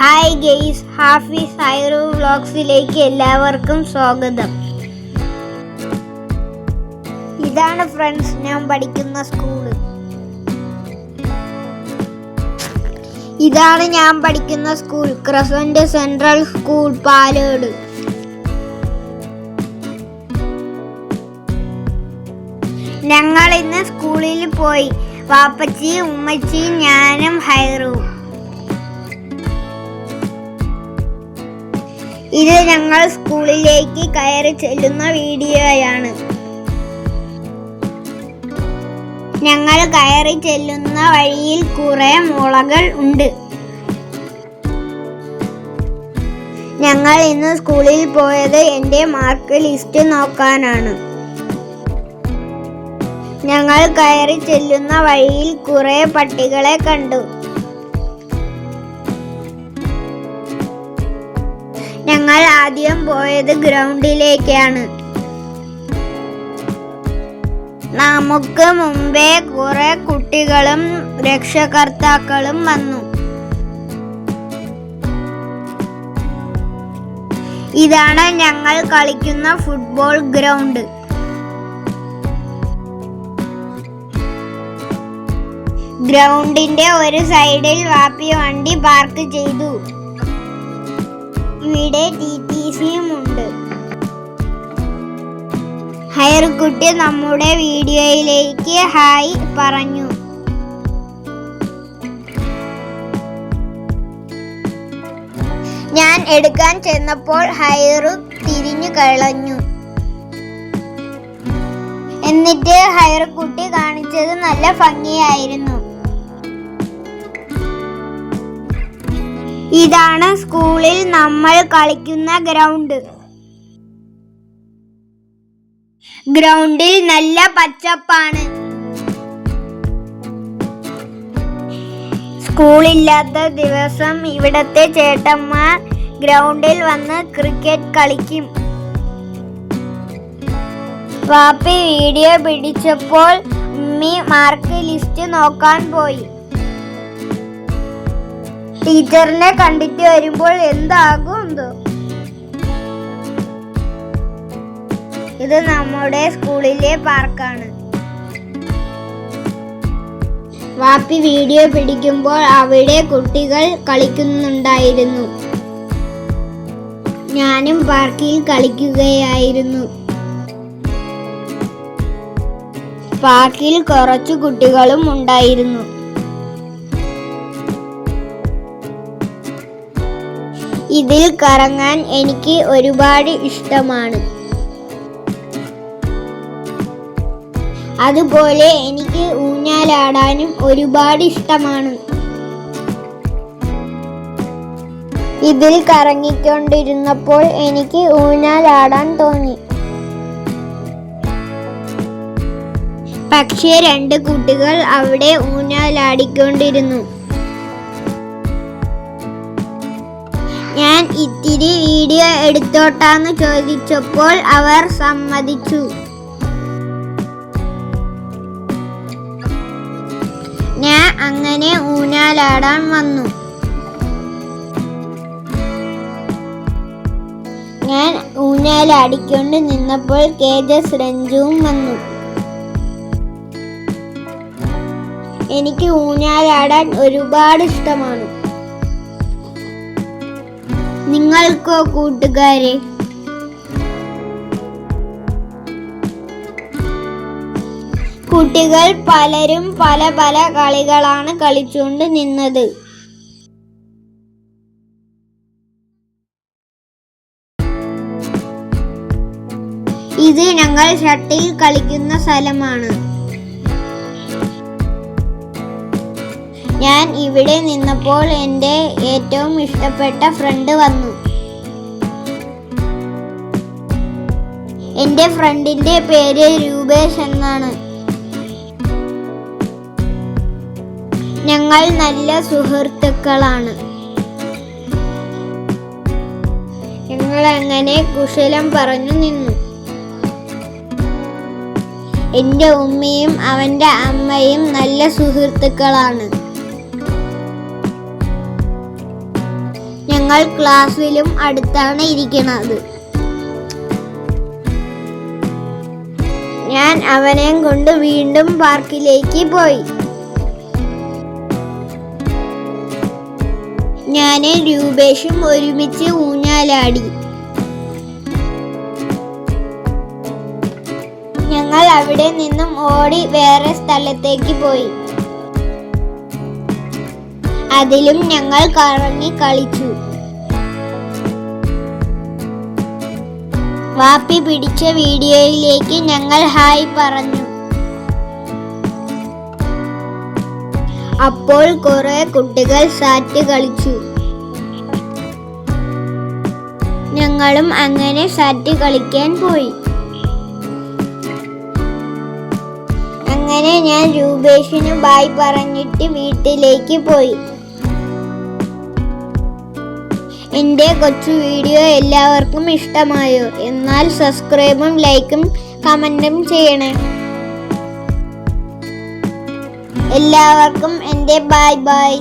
Hi guys Hafi Sairo വ്ലോഗ്സിലേക്ക് എല്ലാവർക്കും സ്വാഗതം. ഇതാണ് ഫ്രണ്ട്സ് ഞാൻ പഠിക്കുന്ന സ്കൂൾ ഇതാണ് ഞാൻ പഠിക്കുന്ന school crescent central school Palode. ഞങ്ങൾ ഇന്ന് സ്കൂളിൽ പോയി. വാപ്പച്ചിയും ഉമ്മച്ചിയും ഞാനും ഹൈറുവും ഇത് ഞങ്ങൾ സ്കൂളിലേക്ക് കയറി ചെല്ലുന്ന വീഡിയോയാണ്. ഞങ്ങൾ കയറി ചെല്ലുന്ന വഴിയിൽ കുറെ മുളകൾ ഉണ്ട്. ഞങ്ങൾ ഇന്ന് സ്കൂളിൽ പോയത് എന്റെ മാർക്ക് ലിസ്റ്റ് നോക്കാനാണ്. ഞങ്ങൾ കയറി ചെല്ലുന്ന വഴിയിൽ കുറെ പട്ടികളെ കണ്ടു. ഞങ്ങൾ ആദ്യം പോയത് ഗ്രൗണ്ടിലേക്കാണ്. നമുക്ക് മുമ്പേ കുറെ കുട്ടികളും രക്ഷകർത്താക്കളും വന്നു. ഇതാണ് ഞങ്ങൾ കളിക്കുന്ന ഫുട്ബോൾ ഗ്രൗണ്ട്. ഗ്രൗണ്ടിന്റെ ഒരു സൈഡിൽ വാപ്പി വണ്ടി പാർക്ക് ചെയ്തു. ഇവിടെ ടി ടി സിയും ഉണ്ട് ഹയർകുട്ടി നമ്മുടെ വീഡിയോയിലേക്ക് ഹായ് പറഞ്ഞു. ഞാൻ എടുക്കാൻ ചെന്നപ്പോൾ ഹയറു തിരിഞ്ഞു കളഞ്ഞു. എന്നിട്ട് ഹയർകുട്ടി കാണിച്ചത് നല്ല ഭംഗിയായിരുന്നു. ഇതാണ് സ്കൂളിൽ നമ്മൾ കളിക്കുന്ന ഗ്രൗണ്ട്. ഗ്രൗണ്ടിൽ നല്ല പച്ചപ്പാണ്. സ്കൂളില്ലാത്ത ദിവസം ഇവിടത്തെ ചേട്ടന്മാർ ഗ്രൗണ്ടിൽ വന്ന് ക്രിക്കറ്റ് കളിക്കും. വാപ്പി വീഡിയോ പിടിച്ചപ്പോൾ ഉമ്മി മാർക്ക് ലിസ്റ്റ് നോക്കാൻ പോയി. ടീച്ചറിനെ കണ്ടിട്ട് വരുമ്പോൾ എന്താകും എന്തോ ഇത് നമ്മുടെ സ്കൂളിലെ പാർക്കാണ്. വാപ്പി വീഡിയോ പിടിക്കുമ്പോൾ അവിടെ കുട്ടികൾ കളിക്കുന്നുണ്ടായിരുന്നു. ഞാനും പാർക്കിൽ കളിക്കുകയായിരുന്നു. പാർക്കിൽ കുറച്ചു കുട്ടികളും ഉണ്ടായിരുന്നു. ഇതിൽ കറങ്ങാൻ എനിക്ക് ഒരുപാട് ഇഷ്ടമാണ്. അതുപോലെ എനിക്ക് ഊഞ്ഞാലാടാനും ഒരുപാട് ഇഷ്ടമാണ്. ഇതിൽ കറങ്ങിക്കൊണ്ടിരുന്നപ്പോൾ എനിക്ക് ഊഞ്ഞാലാടാൻ തോന്നി. പക്ഷേ രണ്ട് കുട്ടികൾ അവിടെ ഊഞ്ഞാലാടിക്കൊണ്ടിരുന്നു. ഞാൻ ഇത്തിരി വീഡിയോ എടുത്തോട്ടാന്ന് ചോദിച്ചപ്പോൾ അവർ സമ്മതിച്ചു. ഞാൻ അങ്ങനെ ഊഞ്ഞാലാടാൻ വന്നു. ഞാൻ ഊഞ്ഞാലാടിക്കൊണ്ട് നിന്നപ്പോൾ കേജസ് രഞ്ജുവും വന്നു. എനിക്ക് ഊഞ്ഞാലാടാൻ ഒരുപാട് ഇഷ്ടമാണ്. നിങ്ങൾക്കോ കൂട്ടുകാരെ? കുട്ടികൾ പലരും പല പല കളികളാണ് കളിച്ചുകൊണ്ട് നിന്നത്. ഇത് ഞങ്ങൾ ഷട്ടിൽ കളിക്കുന്ന സ്ഥലമാണ്. ഞാൻ ഇവിടെ നിന്നപ്പോൾ എന്റെ ഏറ്റവും ഇഷ്ടപ്പെട്ട ഫ്രണ്ട് വന്നു. എന്റെ ഫ്രണ്ടിന്റെ പേര് രൂപേഷ് എന്നാണ്. ഞങ്ങൾ നല്ല സുഹൃത്തുക്കളാണ്. ഞങ്ങൾ അങ്ങനെ കുശലം പറഞ്ഞു നിന്നു. എന്റെ ഉമ്മയും അവന്റെ അമ്മയും നല്ല സുഹൃത്തുക്കളാണ്. ഞങ്ങൾ ക്ലാസ്സിലും അടുത്താണ് ഇരിക്കുന്നത്. ഞാൻ അവനെയും കൊണ്ട് വീണ്ടും പാർക്കിലേക്ക് പോയി. ഞാനും രൂപേഷും ഒരുമിച്ച് ഊഞ്ഞാലാടി. ഞങ്ങൾ അവിടെ നിന്നും ഓടി വേറെ സ്ഥലത്തേക്ക് പോയി. അതിലും ഞങ്ങൾ കറങ്ങി കളിച്ചു. വാപ്പി പിടിച്ച വീഡിയോയിലേക്ക് ഞങ്ങൾ ഹായ് പറഞ്ഞു. അപ്പോൾ കുറെ കുട്ടികൾ സാറ്റ് കളിച്ചു. ഞങ്ങളും അങ്ങനെ സാറ്റ് കളിക്കാൻ പോയി. അങ്ങനെ ഞാൻ രൂപേഷിന് ബായ് പറഞ്ഞിട്ട് വീട്ടിലേക്ക് പോയി. എന്റെ കൊച്ചു വീഡിയോ എല്ലാവർക്കും ഇഷ്ടമായോ? എന്നാൽ സബ്സ്ക്രൈബും ലൈക്കും കമന്റും ചെയ്യണേ. എല്ലാവർക്കും എന്റെ ബൈ ബൈ